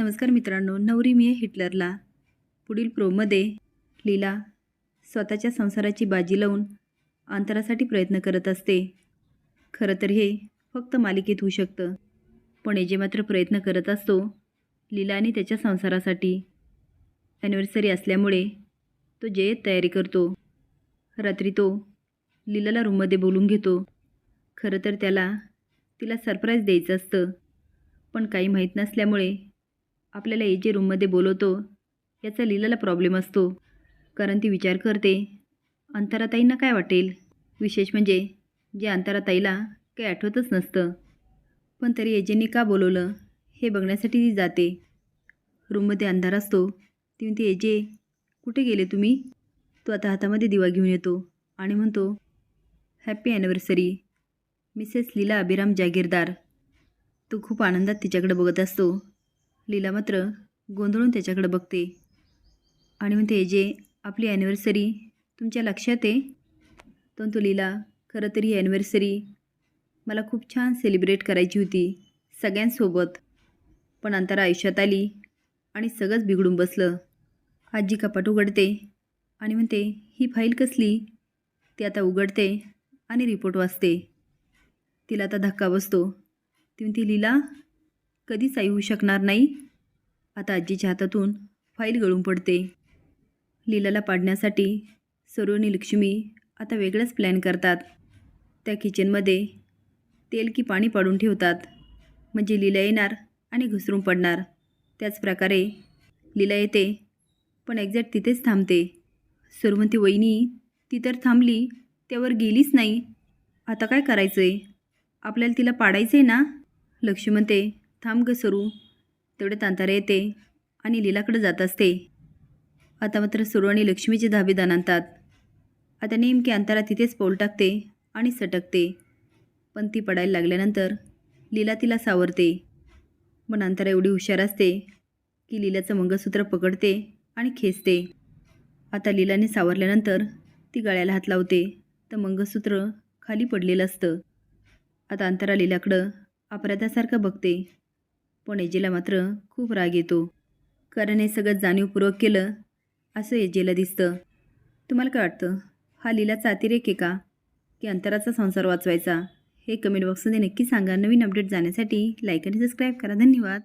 नमस्कार मित्रांनो नवरी मिये हिटलरला. पुढील प्रोमध्ये लीला स्वतःच्या संसाराची बाजी लावून अंतरासाठी प्रयत्न करत असते. खरं तर हे फक्त मालिकेत होऊ शकतं. पण एजे मात्र प्रयत्न करत असतो लीला आणि त्याच्या संसारासाठी. ॲनिव्हर्सरी असल्यामुळे तो जयत तयारी करतो. रात्री तो लीलाला रूममध्ये बोलून घेतो. खरं तर त्याला तिला सरप्राईज द्यायचं असतं. पण काही माहीत नसल्यामुळे आपल्याला ए जे रूममध्ये बोलवतो याचा लीलाला प्रॉब्लेम असतो. कारण ती विचार करते अंतराताईंना काय वाटेल? विशेष म्हणजे जे अंतराताईला काही आठवतच नसतं. पण तरी एजेंनी का बोलवलं हे बघण्यासाठी ती जाते. रूममध्ये अंधार असतो ती म्हणते एजे कुठे गेले तुम्ही? तो आता हातामध्ये दिवा घेऊन येतो आणि म्हणतो happy anniversary Mrs Leela Abhiram Jagirdar. तो खूप आनंदात तिच्याकडे बघत असतो. लीला मात्र गोंधळून त्याच्याकडे बघते. आणि म्हणते जे आपली ॲनिव्हर्सरी तुमच्या लक्षात आहे? तर तो लीला खरं तर ही ॲनिव्हर्सरी मला खूप छान सेलिब्रेट करायची होती सगळ्यांसोबत. पण अंतरा आयुष्यात आली आणि सगळंच बिघडून बसलं. आजी कपाट उघडते आणि म्हणते ही फाईल कसली? ती आता उघडते आणि रिपोर्ट वाचते. तिला आता धक्का बसतो. ती म्हणते लीला कधीच आई होऊ शकणार नाही. आता आजीच्या हातातून फाईल गळून पडते. लीलाला पाडण्यासाठी सरू आणि लक्ष्मी आता वेगळाच प्लॅन करतात. त्या किचनमध्ये तेल की पाणी पाडून ठेवतात. म्हणजे लीला येणार आणि घसरून पडणार. त्याच प्रकारे लीला येते पण एक्झॅक्ट तिथेच थांबते. सरू वहिनी ती तर थांबली त्यावर गेलीच नाही. आता काय करायचं आहे आपल्याला तिला पाडायचं आहे ना? लक्ष्मी म्हणते थांब ग सरू. तेवढे अंतारा येते आणि लीलाकडे जात असते. आता मात्र सरू आणि लक्ष्मीचे धाबेदान आणतात. आता नेमकी अंतारा तिथेच पाऊल टाकते आणि सटकते. पण ती पडायला लागल्यानंतर लीला तिला सावरते. पण अंतरा एवढी हुशार असते की लीलाचं मंगळसूत्र पकडते आणि खेचते. आता लीलाने सावरल्यानंतर ती गळ्याला हात लावते. तर मंगळसूत्र खाली पडलेलं असतं. आता अंतरा लीलाकडं अपराधासारखं बघते. पण एजेला मात्र खूप राग येतो. कारण हे सगळं जाणीवपूर्वक केलं असं एजेला दिसतं. तुम्हाला काय वाटतं? हा लीलाचा अतिरेक आहे का? की अंतराचा संसार वाचवायचा? हे कमेंट बॉक्समध्ये नक्की सांगा. नवीन अपडेट जाण्यासाठी लाईक आणि सबस्क्राईब करा. धन्यवाद.